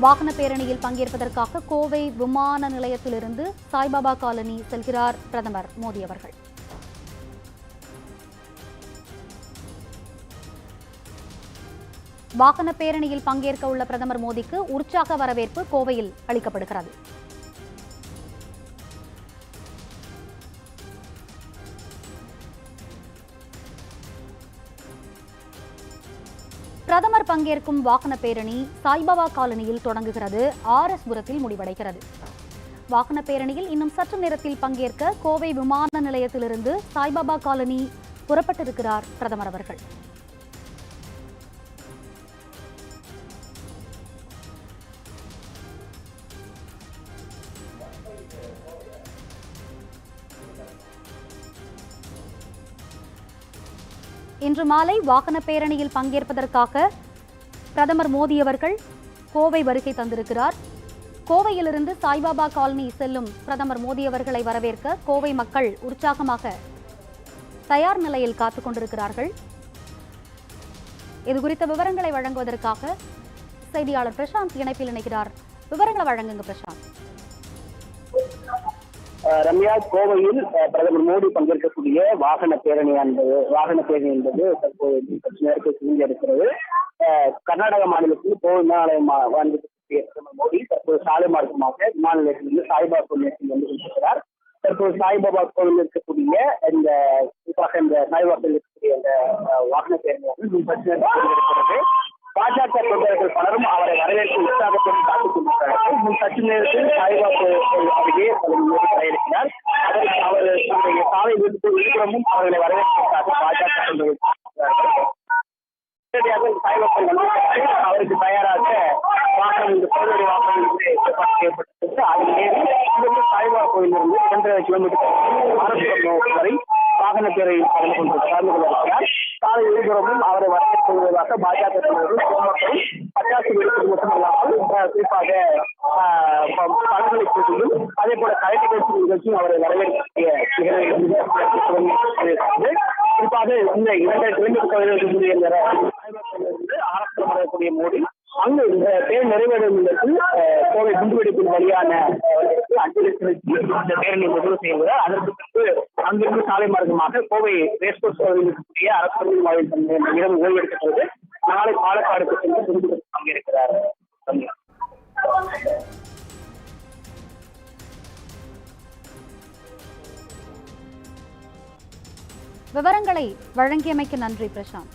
வாகன பேரணியில் பங்கேற்பதற்காக கோவை விமான நிலையத்திலிருந்து சாய்பாபா காலனி செல்கிறார் பிரதமர் மோடி அவர்கள். வாகன பேரணியில் பங்கேற்க உள்ள பிரதமர் மோடிக்கு உற்சாக வரவேற்பு கோவையில் அளிக்கப்படுகிறது. பிரதமர் பங்கேற்கும் வாகன பேரணி சாய்பாபா காலனியில் தொடங்குகிறது. ஆர் எஸ் புரத்தில் முடிவடைகிறது. வாகன பேரணியில் இன்னும் சற்று நேரத்தில் பங்கேற்க கோவை விமான நிலையத்திலிருந்து சாய்பாபா காலனி புறப்பட்டிருக்கிறார் பிரதமர் அவர்கள். இன்று மாலை வாகன பேரணியில் பங்கேற்பதற்காக பிரதமர் மோடி அவர்கள் கோவை வருகை தந்திருக்கிறார். கோவையிலிருந்து சாய்பாபா காலனி செல்லும் பிரதமர் மோடி அவர்களை வரவேற்க கோவை மக்கள் உற்சாகமாக தயார் நிலையில் காத்துக் கொண்டிருக்கிறார்கள். இது குறித்த விவரங்களை வழங்குவதற்காக செய்தியாளர் பிரசாந்த் இணைப்பில் இணைக்கிறார் விவரங்களை வழங்குங்க பிரசாந்த். ரம்யா கோவையில் பிரதமர் மோடி பங்கேற்கக்கூடிய வாகன பேரணி என்பது வாகன பேரணி என்பது தற்போது சற்று நேரத்தில் துவங்கி இருக்கிறது கர்நாடக மாநிலத்தில் கோவை விமான நிலையம் பிரதமர் மோடி தற்போது சாலை மார்க்கமாக விமான நிலையத்திலிருந்து சாய்பாபா கோவிலுக்கு வந்து கொண்டிருக்கிறார். தற்போது சாய்பாபா கோவில் இருக்கக்கூடிய இந்த குறிப்பாக இந்த சாய்பாபாவில் இருக்கக்கூடிய இந்த வாகன பேரணி வந்து சற்று நேரத்தில் இருக்கிறது பாஜக தொண்டர்கள் பலரும் அவரை வரவேற்று உற்சாகத்தோடு காத்துக் கொண்டிருக்கிறார் சற்று நேரத்தில் சாய்பாபா அருகே இருக்கிறார் அதற்கு அவர் தன்னுடைய சாலை விருது விழுப்புரமும் அவர்களை வரவேற்பதற்காக பாஜக அவருக்கு தயாராக வாகனம் இந்த சோதனை வாகனம் வந்து ஏற்பாடு செய்யப்பட்டிருக்கிறது. அதில் ஏறி இங்கிருந்து சாய்பாபா கோயிலிருந்து இரண்டரை கிலோமீட்டர் ஆரம்பம் வரை வாகன பேரையில் கலந்து கொண்டு கலந்து கொள்ள இருக்கிறார் சாலை இருபுறமும் அவரை வரவேற்பதாக பாஜக தலைவர்கள் பொதுமக்களும் பட்டாசு வெடிப்பது மட்டுமல்லாமல் குறிப்பாக அஹ், ப- அதே போல கலை நிகழ்ச்சி நிகழ்ச்சியும் அவரை வரவேற்கக்கூடிய குறிப்பாக இந்த இரண்டரை கிலோமீட்டர் தொலைவில் ஆரம்பம் வரக்கூடிய மோடி அங்கு இந்த பேர் நிறைவேறும் இடத்தில் கோவை குண்டுவெடிப்பின் வழியான அஞ்சலி செலுத்தி இந்த பேரணி நிறைவு செய்கிறார் அதற்கு பிறகு அங்கிருந்து சாலை மார்க்கமாக கோவை ரேஸ்கோர்ஸ் பகுதியில் இருக்கக்கூடிய அரசு வாயில் தந்த இந்த இரவு ஓய்வெடுக்கிறது நாளை பாலக்காடுக்கு சென்று குண்டுவெடிப்பு பங்கேற்கிறார் ரம்யா. விவரங்களை வழங்கியமைக்கு நன்றி பிரசாந்த்.